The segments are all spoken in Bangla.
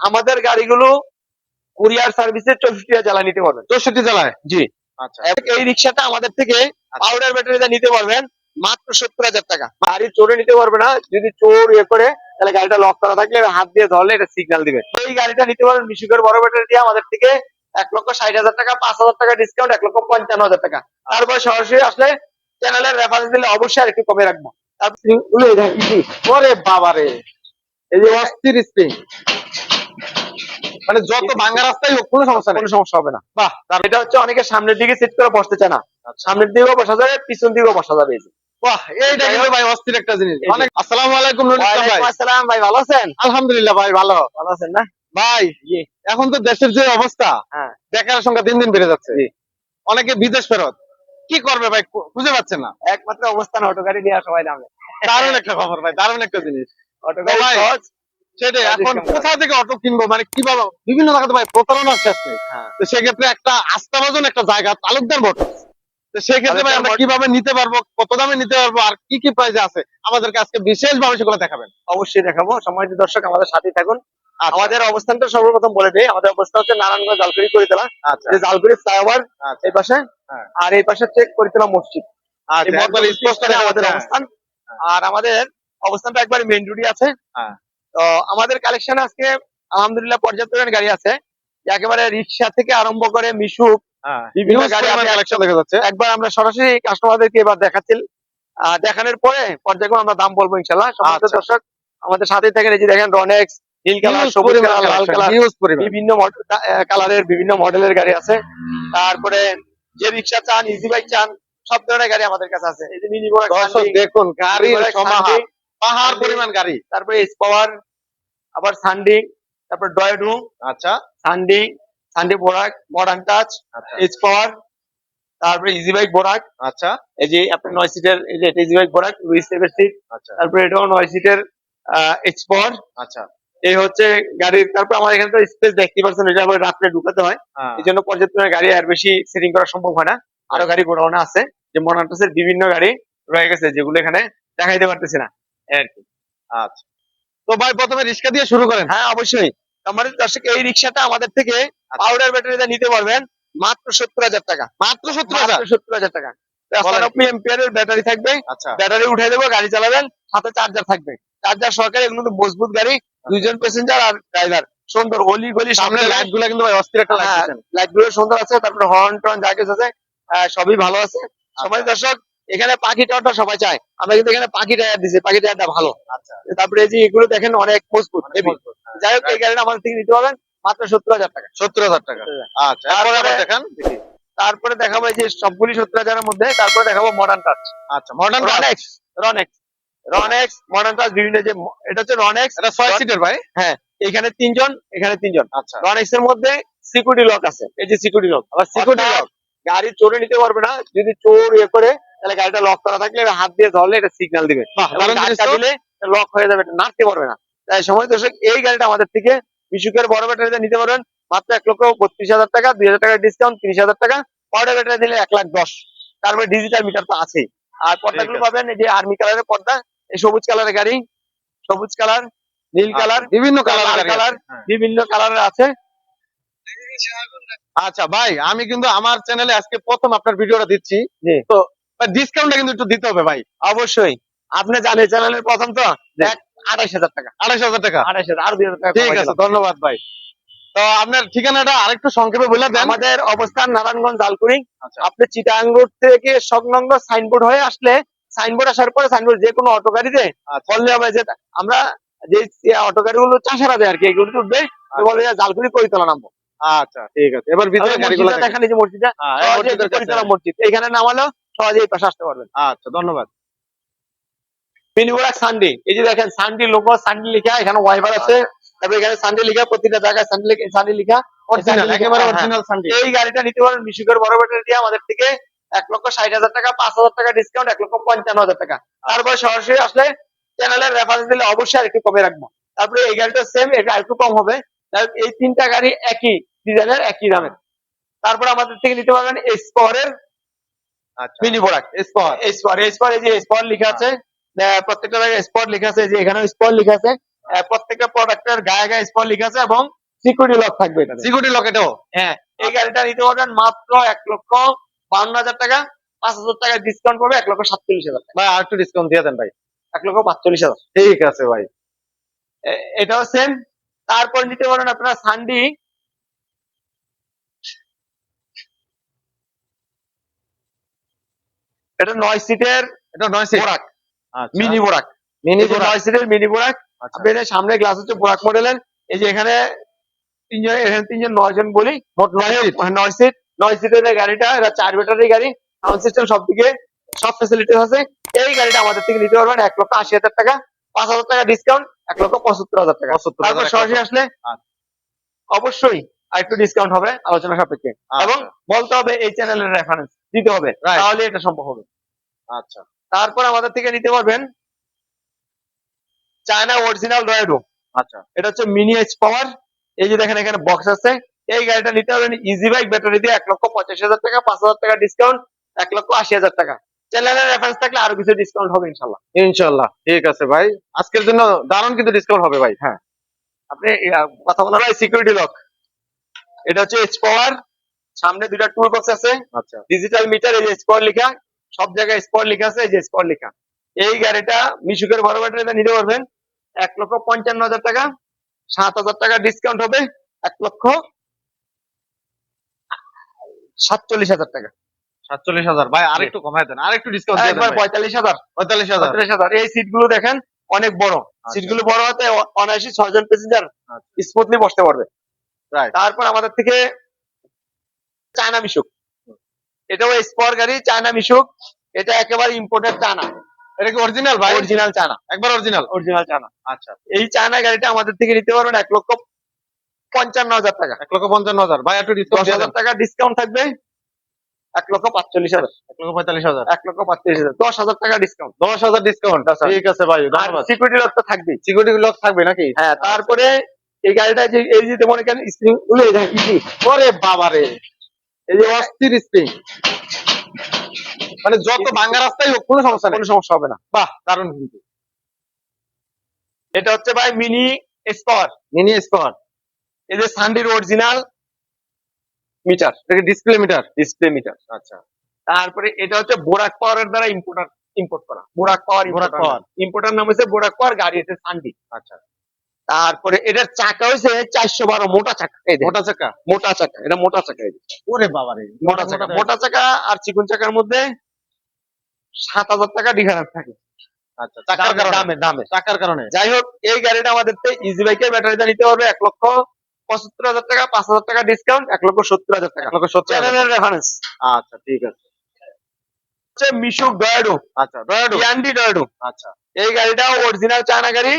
আমাদের গাড়িগুলো কুরিয়ার সার্ভিসে চৌষট্টি জেলা নিতে পারবেন। চৌষট্টি জেলায় জি। আচ্ছা। এই রিক্সাটা আমাদের থেকে পাউডার ব্যাটারিতে নিতে পারবেন মাত্র সত্তর হাজার টাকা। গাড়ি চোরে নিতে পারবে না যদি চোর ইয়ে করে তাহলে গাড়িটা লক করা থাকলে হাত দিয়ে ধরলে এটা সিগন্যাল দিবে। এই গাড়িটা নিতে পারবেন মিশুকের বড় ব্যাটারি দিয়ে আমাদের থেকে এক লক্ষ ষাট হাজার টাকা পাঁচ হাজার টাকা ডিসকাউন্ট এক লক্ষ পঞ্চান্ন হাজার টাকা। তারপর সরাসরি আসলে চ্যানেলের রেফারেন্স দিলে অবশ্যই আর একটু কমে রাখব। তারপর বাবারে। এই যে অস্থির স্প্রিং মানে যত ভাঙ্গা রাস্তায় হোক কোনো সমস্যা নেই। কোনো সমস্যা হবে না। বাহ এটা হচ্ছে অনেকে সামনের দিকে সেট করে বসতে চায় না। আচ্ছা। সামনের দিকেও বসা যাবে পিছন দিকেও বসা যাবে এই যে। বাহ এইটা কিন্তু ভাই অস্থির একটা জিনিস। অনেক আসসালামু আলাইকুম ভাই। আসসালাম ভাই ভালো আছেন? আলহামদুলিল্লাহ ভাই ভালো। ভালো আছেন না? ভাই এখন তো দেশের যে অবস্থা হ্যাঁ। বেকারের সংখ্যা দিন দিন বেড়ে যাচ্ছে। অনেকে বিদেশ ফেরত। কি করবে ভাই খুঁজে পাচ্ছেন না। একমাত্র অবস্থান অটো গাড়ি নিয়ে সবাই নামে। দারুণ একটা খবর ভাই দারুণ একটা জিনিস। অটো গাড়ি সহজ। সেটাই এখন কোথা থেকে অটো কিনবো? মানে কীভাবে বিভিন্ন জায়গাতে ভাই হ্যাঁ। তো সেক্ষেত্রে একটা আস্থাভাজন একটা জায়গা তালুকদার বট। তো সেক্ষেত্রে ভাই আমরা কীভাবে নিতে পারব কত দামে নিতে পারব আর কি কি আছে? আমাদেরকে আজকে বিশেষ ভাবে সেগুলো দেখাবেন। অবশ্যই দেখাবো। সম্মানিত দর্শক আমাদের সাথে থাকুন। আচ্ছা, আমাদের অবস্থানটা সর্বপ্রথম বলে দেই। আমাদের অবস্থান হচ্ছে নারায়ণগঞ্জ জালকুড়ি করিতলা। আচ্ছা। যে জালকুড়ি ফ্লাইওভার আচ্ছা। এই পাশে। হ্যাঁ। আর এই পাশে হচ্ছে করিতলা মসজিদ। আমাদের অবস্থান। আর আমাদের অবস্থানটা একবার মেইন রোডই আছে। হ্যাঁ। তো আমাদের কালেকশন আজকে আলহামদুলিল্লাহ পর্যাপ্ত গাড়ি আছে। একেবারে রিক্সা থেকে আরম্ভ করে মিশুক হ্যাঁ। বিভিন্ন গাড়ি আপনি দেখা যাচ্ছে। একবার আমরা সরাসরি কাস্টমারদেরকে এবার দেখাচ্ছি। দেখানোর পরে পর্যায়ক্রমে আমরা দাম বলব ইনশাল্লাহ সমস্ত আচ্ছা। দর্শক আমাদের সাথে থাকেন এই যে দেখেন রনেক্স নীল কালার সবুজ কালার লাল। বিভিন্ন কালারের বিভিন্ন মডেলের গাড়ি আছে। তারপরে যে রিক্সা চান ইজি বাইক চান সব ধরনের গাড়ি আমাদের কাছে আছে। এই যে মিনি দেখুন গাড়ির সমাহার। পাহাড় পরিমাণ গাড়ি। তারপরে এস পাওয়ার আবার সানডি তারপর ডয়েডু আচ্ছা। সানডি সানডি বোরাক মডার্ন টাচ আচ্ছা। এস পাওয়ার তারপরে ইজি বাইক বোরাক আচ্ছা। এই যে আপনার নয় সিটের এই যে এটা ইজি বাইক বোরাক লুইস সেভেন সিট আচ্ছা। তারপরে এটাও নয় সিটের এক্সপোর্ট আচ্ছা। এই হচ্ছে গাড়ির তারপর আমার এখানে তো স্পেস দেখতে পাচ্ছেন এটা আবার রাত্রে ঢুকাতে হয়। হ্যাঁ। এই জন্য পর্যাপ্ত গাড়ি আর বেশি সেটিং করা সম্ভব হয় না। আরও গাড়ি গোডাউনে আছে। যে মনান্টাসের বিভিন্ন গাড়ি রয়ে গেছে যেগুলো এখানে দেখাইতে পারতেছি না। আর কি আচ্ছা। তো ভাই প্রথমে রিক্সা দিয়ে শুরু করেন। হ্যাঁ অবশ্যই। আমাদের দর্শক এই রিক্সাটা আমাদের থেকে পাউডার ব্যাটারিতে নিতে পারবেন। মাত্র সত্তর হাজার টাকা। মাত্র সত্তর হাজার? সত্তর হাজার টাকা। ব্যাটারি থাকবে। আচ্ছা। ব্যাটারি উঠাই দেবো গাড়ি চালাবেন সাথে চার্জার থাকবে। চার্জার সরকারি এগুলো তো মজবুত গাড়ি দুইজন প্যাসেঞ্জার আর ড্রাইভার সুন্দর অলি গলি সামনে লাইটগুলা কিন্তু অস্থির একটা লাইটগুলো সুন্দর আছে তারপরে হর্ন টর্ন যা কিছু আছে আহ, সবই ভালো আছে। আচ্ছা। সবাই দর্শক এখানে পাখি টাওয়ারটা সবাই চায়। আমরা কিন্তু এখানে পাখি টায়ার দিছি পাখি টায়ারটা ভালো। আচ্ছা। তারপরে এই যে এগুলো দেখেন অনেক মজবুত যাই হোক এই গাড়িটা আমাদের থেকে নিতে পারবেন মাত্র সত্তর হাজার টাকা। সত্তর হাজার টাকা। আচ্ছা দেখান। তারপরে দেখাবো এই যে সবগুলি সত্তর হাজারের মধ্যে তারপরে দেখাবো মডার্ন টাচ আচ্ছা মডার্ন রনেক্স রনেক্স রনেক্স মডার্ন টাচ বিভিন্ন যে এটা হচ্ছে রনেক্স এটা ছয় সিটের ভাই। হ্যাঁ এখানে তিনজন এখানে তিনজন। আচ্ছা। রনেক্স এর মধ্যে সিকিউরিটি লক আছে এই যে সিকিউরিটি লক আবার সিকিউরিটি লক গাড়ি চোরে নিতে পারবে না যদি চোর ইয়ে করে তাহলে গাড়িটা লক করা থাকলে হাত দিয়ে ধরলে এটা সিগন্যাল দিবে। দিলে লক হয়ে যাবে এটা নাড়তে পারবে না। তাই সময় দর্শক এই গাড়িটা আমাদের থেকে বিশুকের বড় ব্যাটারিতে নিতে পারবেন। মাত্র এক লক্ষ বত্রিশ হাজার টাকা দুই হাজার টাকা ডিসকাউন্ট তিরিশ হাজার টাকা। পাউডার ব্যাটারি দিলে এক লাখ দশ। তারপরে ডিজিটাল মিটার তো আছেই। আর পর্দাগুলো পাবেন এই যে আর্মি কালারের পর্দা এই সবুজ কালারের গাড়ি সবুজ কালার নীল কালার আচ্ছা, বিভিন্ন কালার কালার বিভিন্ন কালারের আছে। আচ্ছা ভাই আমি কিন্তু আমার চ্যানেলে আজকে প্রথম আপনার ভিডিওটা দিচ্ছি। তো ডিসকাউন্টটা কিন্তু একটু দিতে হবে ভাই অবশ্যই। আপনি জানেন চ্যানেলের প্রথম তো আড়াইশ হাজার টাকা। আড়াইশ হাজার টাকা? আড়াইশ হাজার। আর দুই হাজার টাকা ঠিক আছে ধন্যবাদ ভাই। তো আপনার ঠিকানাটা আরেকটু সংক্ষেপে বলে দেন। আমাদের অবস্থান নারায়ণগঞ্জ জালকুড়ি আচ্ছা। আপনি চিটাং রোড থেকে সংলগ্ন সাইনবোর্ড হয়ে আসলে সাইনবোর্ড আসার পরে সাইনবোর্ড যে কোনো অটো গাড়িতে আচ্ছা। বললে হবে যে আমরা যে অটো গাড়িগুলো চাষারা দেয় আর কি এগুলো উঠবে বলে জালকুড়ি করিতলা নামবো। আচ্ছা ঠিক আছে। এবার ভিতরে গাড়িগুলো দেখেন। যে মসজিদটা। হ্যাঁ, মসজিদ এখানে নামালেও সহজে এই পাশে আসতে পারবেন। আচ্ছা ধন্যবাদ। সানডে এই যে দেখেন সানডে লোগো সানডে লেখা এখানে ওয়াইবার আছে। তারপরে এখানে সানডে লেখা প্রতিটা জায়গায় সানডে সানডে লেখা অরিজিনাল একেবারে হ্যাঁ, অরিজিনাল সানডে। এই গাড়িটা নিতে পারেন মিশুকের বড় ব্যাটারি দিয়ে আমাদের থেকে এক লক্ষ ষাট হাজার টাকা পাঁচ হাজার টাকা ডিসকাউন্ট এক লক্ষ পঞ্চান্ন হাজার টাকা। তারপরে সরাসরি আসলে চ্যানেলের রেফারেন্স দিলে অবশ্যই আরেকটু কমে রাখব। তারপরে এই গাড়িটা সেম এটা আরেকটু কম হবে। এই তিনটা গাড়ি একই ডিজাইনের একই দামের। তারপরে আমাদের থেকে নিতে পারবেন এক্সপোরের মিনি প্রোডাক্ট স্পট এক্সপোর এক্সপোর এই যে স্পট লেখা আছে প্রত্যেকটা জায়গায় স্পট লেখা আছে যে এখানেও স্পট লেখা আছে প্রত্যেকটা প্রোডাক্টের গায়ে গায়ে স্পট লিখা আছে এবং সিকিউরিটি লক থাকবে সিকিউরিটি লক এটাও। হ্যাঁ এই গাড়িটা নিতে পারবেন মাত্র এক লক্ষ বান্ন হাজার টাকা পাঁচ হাজার টাকা ডিসকাউন্ট পাবে এক লক্ষ সাতচল্লিশ হাজার ভাই আর একটু ডিসকাউন্ট দিয়ে দেন ভাই। এক লক্ষ পাঁচচল্লিশ হাজার। ঠিক আছে ভাই। এটাও সেম তারপর নিতে পারেন আপনারা সানডি এটা নয় সিটের এটা নয় সিট। বোরাক। আচ্ছা। মিনি বোরাক। মিনি নয় সিটের মিনি বোরাক আচ্ছা। সামনে গ্লাস হচ্ছে বোরাক মডেলের এই যে এখানে তিনজন এখানে তিনজন নয় জন বলি। মোট নয় নয় সিট। নয় সিটের গাড়িটা এটা চার ব্যাটারি গাড়ি। সাউন্ড সিস্টেম সব দিকে সব ফেসিলিটি আছে। এই গাড়িটা আমাদের থেকে নিতে পারবেন এক লক্ষ আশি হাজার টাকা। পাঁচ হাজার টাকা ডিসকাউন্ট এক লক্ষ পঁচাত্তর হাজার টাকা। তারপর সরাসরি আসলে আচ্ছা। অবশ্যই আর একটু ডিসকাউন্ট হবে আলোচনা সাপেক্ষে। এবং বলতে হবে এই চ্যানেলের রেফারেন্স দিতে হবে তাহলে এটা সম্ভব হবে। আচ্ছা। তারপর আমাদের থেকে নিতে পারবেন চায়না অরিজিনাল রয়েডো আচ্ছা। এটা হচ্ছে মিনি এইচ পাওয়ার এই যে দেখেন এখানে বক্স আছে। এই গাড়িটা নিতে পারবেন ইজি বাইক ব্যাটারি দিয়ে এক লক্ষ পঁচাশি হাজার টাকা পাঁচ হাজার টাকা ডিসকাউন্ট এক লক্ষ আশি হাজার টাকা। চ্যানেলের রেফারেন্স থাকলে আরও কিছু ডিসকাউন্ট হবে ইনশাল্লাহ। ইনশাল্লাহ ঠিক আছে ভাই। আজকের জন্য দারুণ কিন্তু ডিসকাউন্ট হবে ভাই হ্যাঁ। আপনি কথা বলা হয় সিকিউরিটি লক এটা হচ্ছে এইচ পাওয়ার সামনে দুইটা টুল বক্স আছে। আচ্ছা। ডিজিটাল মিটার এই যে স্পট লেখা সব জায়গায় স্পট লেখা আছে এই যে স্পট লেখা। এই গাড়িটা মিশুকের বড় ব্যাটারিতে নিতে পারবেন। এক লক্ষ পঞ্চান্ন হাজার টাকা সাত হাজার টাকা ডিসকাউন্ট হবে এক লক্ষ সাতচল্লিশ হাজার টাকা। সাতচল্লিশ হাজার। ভাই আরেকটু কমাই দেন আরেকটু ডিসকাউন্ট একবার পঁয়তাল্লিশ হাজার। পঁয়তাল্লিশ হাজার। পঁয়তাল্লিশ হাজার। এই সিটগুলো দেখেন অনেক বড়। সিটগুলো বড় হতে অনায়াসী ছয়জন প্যাসেঞ্জার আচ্ছা। স্মুথলি বসতে পারবে. তারপর আমাদের থেকে চায়না মিশুক। এটাও স্পর গাড়ি চায়না মিশুক। এটা একেবারে ইম্পোর্টেড চায়না। এটা কি অরিজিনাল ভাই? Original China. একবার অরিজিনাল অরিজিনাল চায়না। আচ্ছা। এই চায়না গাড়িটা আমাদের থেকে নিতে পারবেন এক লক্ষ পঞ্চান্ন হাজার টাকা। এক লক্ষ পঞ্চান্ন হাজার। ভাই একটু দশ হাজার টাকা ডিসকাউন্ট থাকবে। এক লক্ষ পাঁচচল্লিশ হাজার। এক লক্ষ পঁয়তাল্লিশ হাজার। এক লক্ষ পাঁচচল্লিশ হাজার। দশ হাজার টাকা ডিসকাউন্ট দশ হাজার ডিসকাউন্ট হাজার। ঠিক আছে ভাই ধন্যবাদ। সিকিউরিটি লক তো থাকবেই। সিকিউরিটি লক থাকবে নাকি? হ্যাঁ তারপরে এই গাড়িটা যে এই যে মনে করেন স্প্রিংগুলো এই ওরে বাবা রে এই যে অস্থির স্প্রিং মানে যত ভাঙ্গা রাস্তায় হোক কোনো সমস্যা নেই। কোনো সমস্যা হবে না। বাহ দারুণ কিন্তু। এটা হচ্ছে ভাই মিনি স্পার মিনি স্কোয়ার এই যে সানডির অরিজিনাল মিটার এটা ডিসপ্লে মিটার ডিসপ্লে মিটার আচ্ছা। তারপরে এটা হচ্ছে বোরাক পাওয়ারের দ্বারা ইম্পোর্টার ইম্পোর্ট করা। বোরাক পাওয়ার বোরাক পাওয়ার। ইম্পোর্টার নাম হচ্ছে বোরাক পাওয়ার গাড়ি হচ্ছে সানডি আচ্ছা। তারপরে এটার চাকা হয়েছে চারশো বারো মোটা চাকা মোটা চাকা? মোটা চাকা এটা মোটা চাকা ওরে বাবা রে মোটা চাকা মোটা চাকা আর চিকন চাকার মধ্যে সাত হাজার টাকা ডিফারেন্স থাকে। আচ্ছা কারণে? দামে দামে চাকার কারণে? যাই হোক এই গাড়িটা আমাদের ইজি বাইকের ব্যাটারিটা নিতে পারবে এক লক্ষ পঁচাত্তর হাজার টাকা পাঁচ হাজার টাকা ডিসকাউন্ট এক লক্ষ সত্তর হাজার টাকা। এক লক্ষ সত্তর চ্যানেলের রেফারেন্স আচ্ছা ঠিক আছে। হচ্ছে মিশুক ডয়াডো আচ্ছা ডয়াডো ইয়ান্ডি ডয়াডো আচ্ছা। এই গাড়িটা অরিজিনাল চায়না গাড়ি।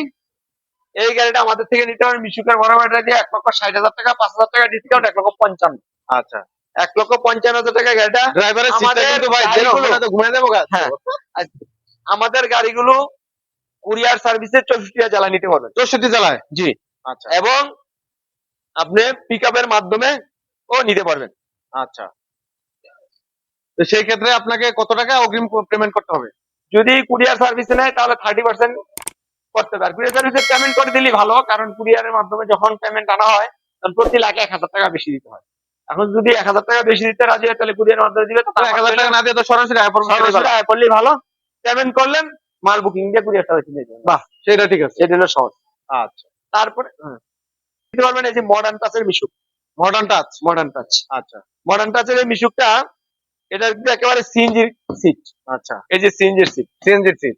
এই গাড়িটা আমাদের থেকে নিতে পারবেন মিশুকের বড় ব্যাটারি দিয়ে এক লক্ষ ষাট হাজার টাকা পাঁচ হাজার টাকা ডিসকাউন্ট এক লক্ষ পঞ্চান্ন। আচ্ছা। এক লক্ষ পঞ্চান্ন হাজার টাকা গাড়িটা ড্রাইভারের কিন্তু ভাই ঘুমিয়ে দেবো হ্যাঁ। আমাদের গাড়িগুলো কুরিয়ার সার্ভিসে চৌষট্টি জেলা নিতে পারবেন চৌষট্টি জেলায় জি। আচ্ছা। এবং আপনি পিক আপের মাধ্যমে ও নিতে পারবেন। আচ্ছা। তো সেই ক্ষেত্রে আপনাকে কত টাকা অগ্রিম পেমেন্ট করতে হবে? যদি কুরিয়ার সার্ভিসে নেয় তাহলে থার্টি পার্সেন্ট করতে পারে। কুরিয়ার সার্ভিসে পেমেন্ট করে দিলেই ভালো কারণ কুরিয়ারের মাধ্যমে যখন পেমেন্ট আনা হয় তখন প্রতি লাখে এক হাজার টাকা বেশি দিতে হয়। এখন যদি এক হাজার টাকা বেশি দিতে রাজি হয় তাহলে কুরিয়ার মাধ্যমে দিবে তো এক হাজার টাকা না দিয়ে তো সরাসরি আয় করলেই ভালো। পেমেন্ট করলেন মাল বুকিং দিয়ে কুরিয়ার সার্ভিস নিয়ে যাবেন বাহ সেটা ঠিক আছে। সেটা হলো সহজ। আচ্ছা। তারপরে হ্যাঁ। দিতে পারবেন এই যে মডার্ন টাচের মিশুক। মডার্ন টাচ মডার্ন টাচ আচ্ছা। মডার্ন টাচের এই মিশুকটা এটা কিন্তু একেবারে সিএনজির সিট আচ্ছা। এই যে সিএনজির সিট সিএনজির সিট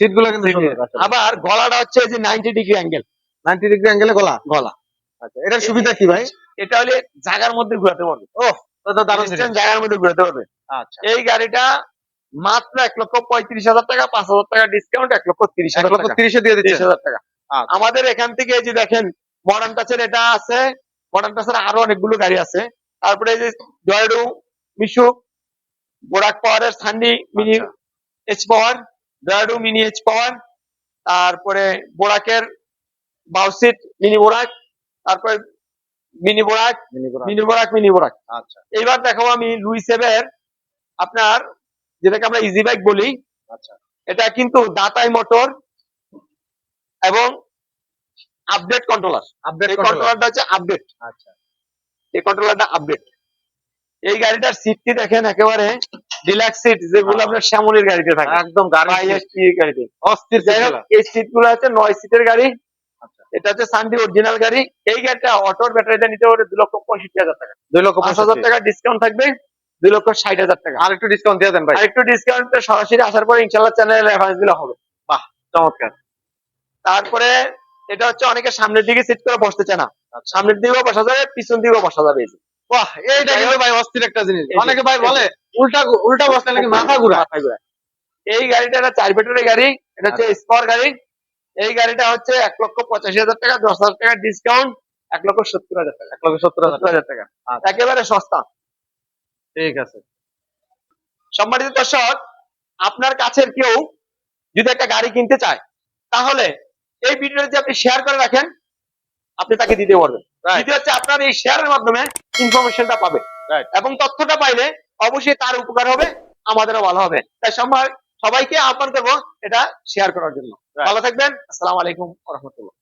সিটগুলো কিন্তু আবার গলাটা হচ্ছে যে ninety degree angle ninety degree অ্যাঙ্গেলে গলা গলা। আচ্ছা এটার সুবিধা কি ভাই? এটা হলে জায়গার মধ্যে ঘোরাতে পারবে। ও জায়গার মধ্যে ঘোরাতে পারবে। আচ্ছা। এই গাড়িটা মাত্র এক লক্ষ পঁয়ত্রিশ হাজার টাকা পাঁচ হাজার টাকা ডিসকাউন্ট এক লক্ষ তিরিশ এক হাজার লক্ষ টাকা। তিরিশে দিয়ে দিচ্ছে। হাজার টাকা। আচ্ছা। আমাদের এখান থেকে এই যে দেখেন মডার্ন টাচের এটা আছে। মডার্ন টাচের আরও অনেকগুলো গাড়ি আছে। তারপরে এই যে জয়ডু মিশুক বোরাক পাওয়ারের সান্ডি মিনি। এইচ পাওয়ার জয়ডু মিনি এইচ পাওয়ার তারপরে বোরাকের বাউসিট মিনি বোরাক তারপরে mini Borak mini Borak mini Borak আচ্ছা। এইবার দেখাবো আমি লুই সেভের আপনার যেটাকে আমরা ইজি বাইক বলি। আচ্ছা। এটা কিন্তু দাতাই মোটর এবং আপডেট কন্ট্রোলার আপডেট কন্ট্রোলারটা হচ্ছে আপডেট আচ্ছা। এই কন্ট্রোলারটা আপডেট এই গাড়িটার সিটটি দেখেন একেবারে ডিলাক্স সিট যেগুলো হ্যাঁ। আপনার শ্যামলির গাড়িতে থাকে। একদম গাড়িতে। অস্থির যাই হোক এই সিটগুলো আছে নয় সিটের গাড়ি। আচ্ছা। এটা হচ্ছে সানডি অরিজিনাল গাড়ি। এই গাড়িটা অটোর নিতে পারে দুই লক্ষ পঁয়ষট্টি হাজার টাকা। দুই লক্ষ পাঁচ হাজার টাকা ডিসকাউন্ট থাকবে দুই লক্ষ ষাট হাজার টাকা। আর একটু ডিসকাউন্ট দিয়ে দেন ভাই। আর একটু ডিসকাউন্ট সরাসরি আসার পরে ইনশাল্লাহ চ্যানেলে রেফারেন্স দিলে হবে। বাহ চমৎকার। তারপরে এটা হচ্ছে অনেকে সামনের দিকে সিট করে বসতে চায় না। আচ্ছা। সামনের দিকেও বসা যাবে পিছন দিকেও বসা যাবে এই। বাহ এইটা যাই কিন্তু হোক, ভাই অস্থির একটা জিনিস। অনেকে ভাই বলে উল্টা উল্টা বসলে নাকি মাথা ঘুরা মাথা ঘুরায়। এই গাড়িটা একটা চার ব্যাটারি গাড়ি এটা হচ্ছে আচ্ছা। গাড়ি। এই গাড়িটা হচ্ছে এক লক্ষ পঁচাশি হাজার টাকা দশ হাজার টাকা ডিসকাউন্ট এক লক্ষ সত্তর হাজার টাকা। এক লক্ষ সত্তর হাজার টাকা। আচ্ছা। একেবারে সস্তা। ঠিক আছে। সম্মানিত দর্শক আপনার কাছের কেউ যদি একটা গাড়ি কিনতে চায় তাহলে এই ভিডিওটা যদি আপনি শেয়ার করে রাখেন আপনি তাকে দিতে পারবেন. দ্বিতীয় হচ্ছে আপনার এই শেয়ারের মাধ্যমে ইনফরমেশনটা পাবে। এবং তথ্যটা পাইলে অবশ্যই তার উপকার হবে আমাদেরও ভালো হবে। তাই সম্ভব সবাইকে আহ্বান করব এটা শেয়ার করার জন্য। ভালো থাকবেন। আসসালাম আলাইকুম রহমতুল্লাহ।